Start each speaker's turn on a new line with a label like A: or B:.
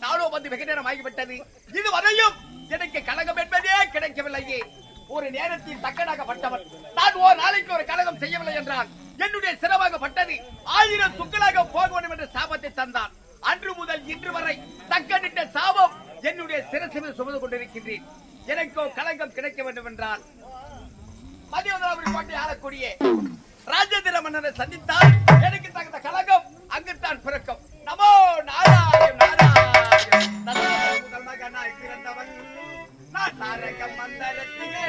A: அல்லவா நானும் வந்து வெகு நேரம் ஆகிவிட்டது. இதுவரையும் எனக்கு கழகம் என்பதே கிடைக்கவில்லையே. ஒரு நேரத்தில் தக்கனாகப்பட்டவன் நான் ஓர் நாளைக்கு ஒரு கழகம் செய்யவில்லை என்றால் என்னுடைய சிரமாகப்பட்டது ஆயிரம் சுக்கலாக போக வேண்டும் என்ற சாபத்தை தந்தான். அன்று முதல் இன்று வரை தக்கனிட்ட சாபம் என்னுடைய சிரசில் சுமந்து கொண்டிருக்கின்றேன். எனக்கோ கலங்கம் கிடைக்க வேண்டும் என்றால் மதியவதாபுரி பாட்டை ஆளக்கூடிய ராஜேந்திர மன்னரை சந்தித்தால் எனக்கு நான் தாரக மந்திரத்திலே